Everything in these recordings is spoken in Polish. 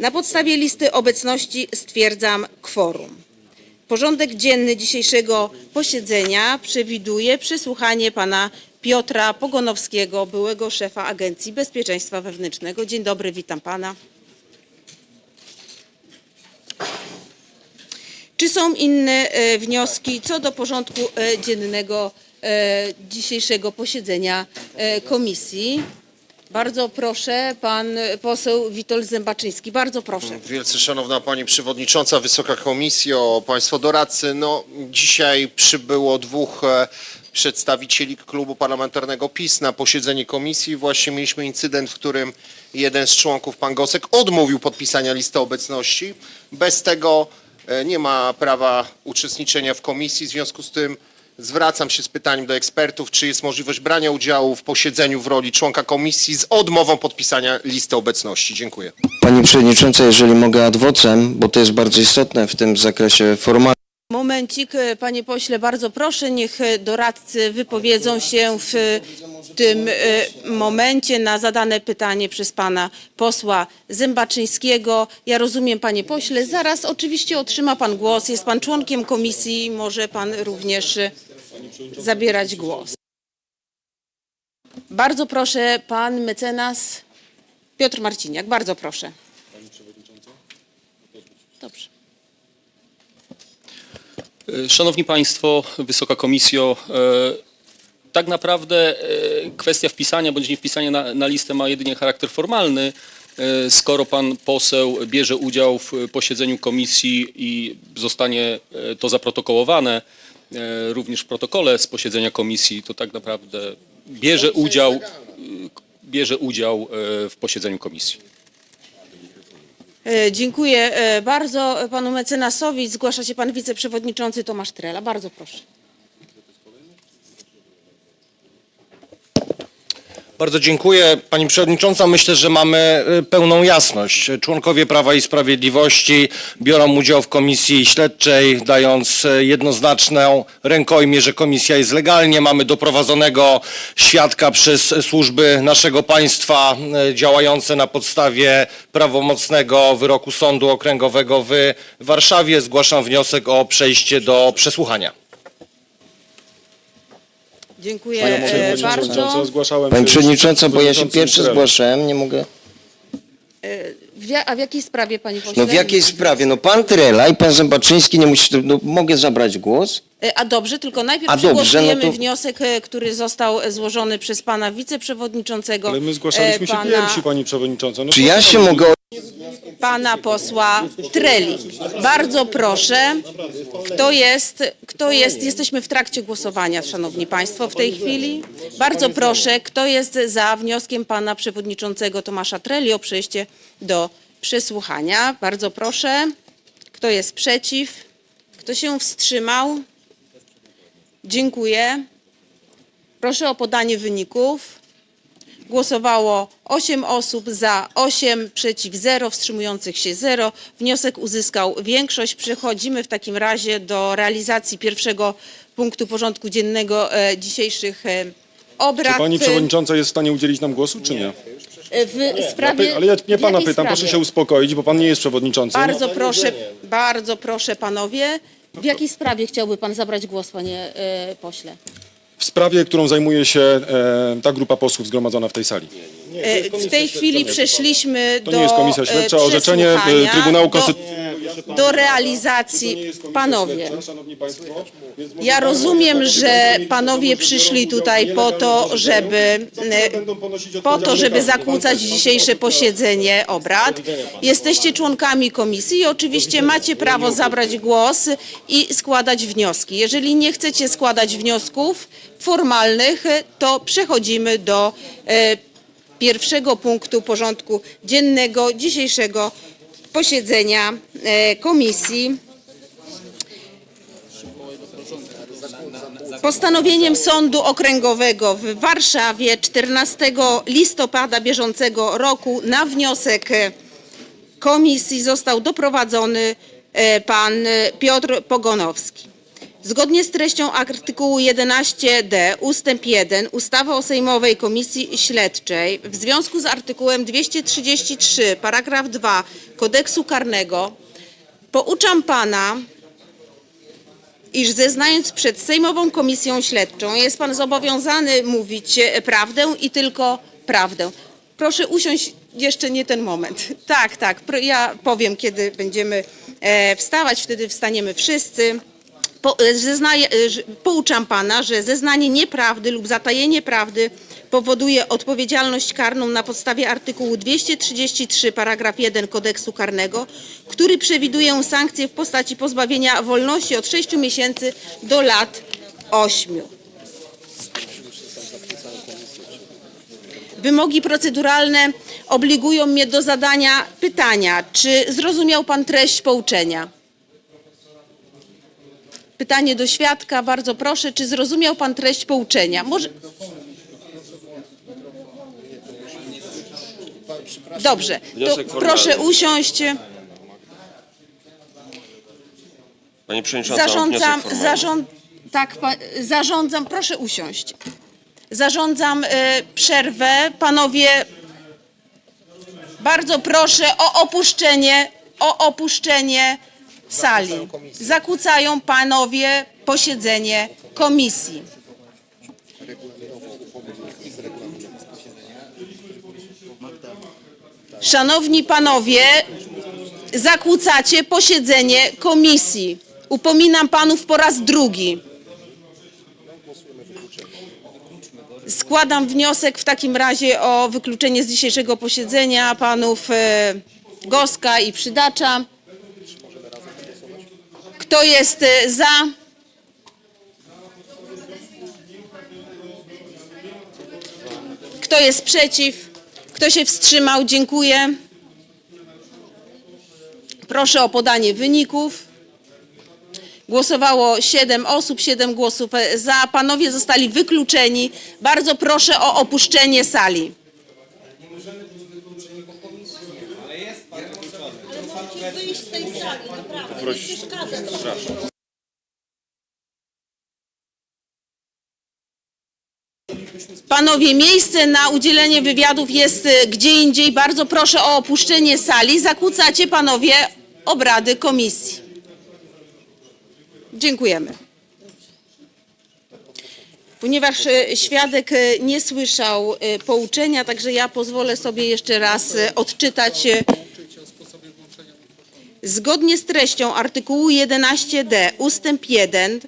Na podstawie listy obecności stwierdzam kworum. Porządek dzienny dzisiejszego posiedzenia przewiduje przesłuchanie pana Piotra Pogonowskiego, byłego szefa Agencji Bezpieczeństwa Wewnętrznego. Dzień dobry, witam pana. Czy są inne e, wnioski co do porządku e, dziennego e, dzisiejszego posiedzenia komisji? Bardzo proszę, pan poseł Witold Zębaczyński. Bardzo proszę. Wielce Szanowna Pani Przewodnicząca, Wysoka Komisjo, Państwo doradcy. No, dzisiaj przybyło dwóch e, przedstawicieli klubu parlamentarnego PiS na posiedzenie komisji. Właśnie mieliśmy incydent, w którym jeden z członków, pan Gosek, odmówił podpisania listy obecności. Bez tego e, nie ma prawa uczestniczenia w komisji. W związku z tym zwracam się z pytaniem do ekspertów, czy jest możliwość brania udziału w posiedzeniu w roli członka komisji z odmową podpisania listy obecności. Dziękuję. Pani Przewodnicząca, jeżeli mogę ad vocem, bo to jest bardzo istotne w tym zakresie formalnym. Momencik, panie pośle, bardzo proszę, niech doradcy wypowiedzą się w tym e, momencie na zadane pytanie przez pana posła Zębaczyńskiego. Ja rozumiem, panie pośle, zaraz oczywiście otrzyma pan głos, jest pan członkiem komisji, może pan również e, zabierać głos. Bardzo proszę, pan mecenas Piotr Marciniak, bardzo proszę. Dobrze. Szanowni Państwo, Wysoka Komisjo, e, tak naprawdę e, kwestia wpisania bądź nie wpisania na, na listę ma jedynie charakter formalny. E, Skoro pan poseł bierze udział w posiedzeniu komisji i zostanie to zaprotokołowane również w protokole z posiedzenia komisji, to tak naprawdę bierze udział, e, bierze udział e, w posiedzeniu komisji. E, Dziękuję e, bardzo panu mecenasowi. Zgłasza się pan wiceprzewodniczący Tomasz Trela. Bardzo proszę. Bardzo dziękuję. Pani Przewodnicząca, myślę, że mamy y, pełną jasność. Członkowie Prawa i Sprawiedliwości biorą udział w komisji śledczej, dając y, jednoznaczną rękojmię, że komisja jest legalnie. Mamy doprowadzonego świadka przez służby naszego państwa y, działające na podstawie prawomocnego wyroku Sądu Okręgowego w Warszawie. Zgłaszam wniosek o przejście do przesłuchania. Dziękuję e, bardzo. Zgłaszałem Pani się Przewodnicząca, bo ja się przewodniczącym pierwszy zgłaszałem, nie mogę. W, ja- a w jakiej sprawie pani pośle? No w jakiej sprawie? No pan Trela i pan Zębaczyński nie musi, no mogę zabrać głos? E, A dobrze, tylko najpierw A dobrze, przegłosujemy no to- wniosek, e, który został e, złożony przez pana wiceprzewodniczącego. Ale my zgłaszaliśmy e, się pana, pierwsi, pani przewodnicząca. No Czy ja się mogę... pana posła Treli. Bardzo proszę. Kto jest, kto jest, jesteśmy w trakcie głosowania, szanowni państwo, w tej chwili. Bardzo proszę, kto jest za wnioskiem pana przewodniczącego Tomasza Treli o przejście do przesłuchania. Bardzo proszę. Kto jest przeciw? Kto się wstrzymał? Dziękuję. Proszę o podanie wyników. Głosowało 8 osób za, 8 przeciw 0, wstrzymujących się 0. Wniosek uzyskał większość. Przechodzimy w takim razie do realizacji pierwszego punktu porządku dziennego e, dzisiejszych e, obrad. Czy pani przewodnicząca jest w stanie udzielić nam głosu, czy nie? E, W sprawie, Ale ja nie w pana jakiej pytam, proszę sprawie? się uspokoić, bo pan nie jest przewodniczącym. Bardzo proszę, bardzo proszę panowie. W jakiej sprawie chciałby pan zabrać głos, panie e, pośle? W sprawie, którą zajmuje się e, ta grupa posłów zgromadzona w tej sali. E, W tej chwili przeszliśmy To do nie jest komisja e, śledcza, orzeczenie e, przesłuchania, Trybunału do- Konstytucyjnego. Do realizacji. Panowie, ja rozumiem, że panowie przyszli tutaj po to, żeby, e, po to, żeby zakłócać dzisiejsze posiedzenie obrad. Jesteście członkami komisji i oczywiście macie prawo zabrać głos i składać wnioski. Jeżeli nie chcecie składać wniosków formalnych, to przechodzimy do e, pierwszego punktu porządku dziennego dzisiejszego posiedzenia e, komisji. Postanowieniem Sądu Okręgowego w Warszawie 14 listopada bieżącego roku na wniosek komisji został doprowadzony e, pan Piotr Pogonowski. Zgodnie z treścią artykułu 11d ustęp 1 ustawy o Sejmowej Komisji Śledczej w związku z artykułem 233 paragraf 2 kodeksu karnego pouczam pana, iż zeznając przed Sejmową Komisją Śledczą jest pan zobowiązany mówić prawdę i tylko prawdę. Proszę usiąść, jeszcze nie ten moment. Tak, tak, ja powiem, kiedy będziemy e, wstawać, wtedy wstaniemy wszyscy. Po, e, zeznaję, e, pouczam pana, że zeznanie nieprawdy lub zatajenie prawdy powoduje odpowiedzialność karną na podstawie artykułu 233 paragraf 1 kodeksu karnego, który przewiduje sankcje w postaci pozbawienia wolności od 6 miesięcy do lat 8. Wymogi proceduralne obligują mnie do zadania pytania, czy zrozumiał pan treść pouczenia? Pytanie do świadka, bardzo proszę, czy zrozumiał pan treść pouczenia? Może... Dobrze, to Wniosek formalny. proszę usiąść. Pani Przewodnicząca, Zarządzam, wniosek formalny. zarząd, tak, pa, zarządzam, proszę usiąść. Zarządzam e, przerwę. Panowie, bardzo proszę o opuszczenie, o opuszczenie sali. Zakłócają panowie posiedzenie komisji. Szanowni panowie, zakłócacie posiedzenie komisji. Upominam panów po raz drugi. Składam wniosek w takim razie o wykluczenie z dzisiejszego posiedzenia panów e, Goska i Przydacza. Kto jest e, za? Kto jest przeciw? Kto się wstrzymał? Dziękuję. Proszę o podanie wyników. Głosowało 7 osób, 7 głosów za. Panowie zostali wykluczeni. Bardzo proszę o opuszczenie sali. Panowie, miejsce na udzielenie wywiadów jest e, gdzie indziej. Bardzo proszę o opuszczenie sali. Zakłócacie panowie obrady komisji. Dziękujemy. Ponieważ e, świadek e, nie słyszał pouczenia, także ja pozwolę sobie jeszcze raz odczytać. Zgodnie z treścią artykułu 11d ustęp 1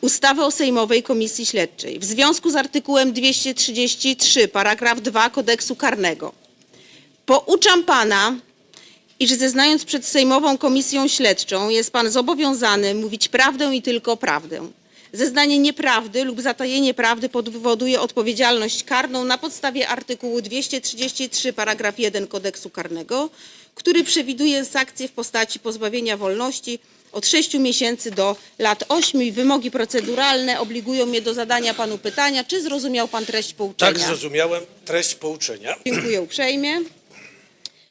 ustawy o Sejmowej Komisji Śledczej w związku z artykułem 233 paragraf 2 kodeksu karnego pouczam pana, iż zeznając przed Sejmową Komisją Śledczą jest pan zobowiązany mówić prawdę i tylko prawdę. Zeznanie nieprawdy lub zatajenie prawdy powoduje odpowiedzialność karną na podstawie artykułu 233 paragraf 1 kodeksu karnego, który przewiduje sankcje w postaci pozbawienia wolności od 6 miesięcy do lat 8 i wymogi proceduralne obligują mnie do zadania panu pytania, czy zrozumiał pan treść pouczenia? Tak, zrozumiałem treść pouczenia. Dziękuję uprzejmie.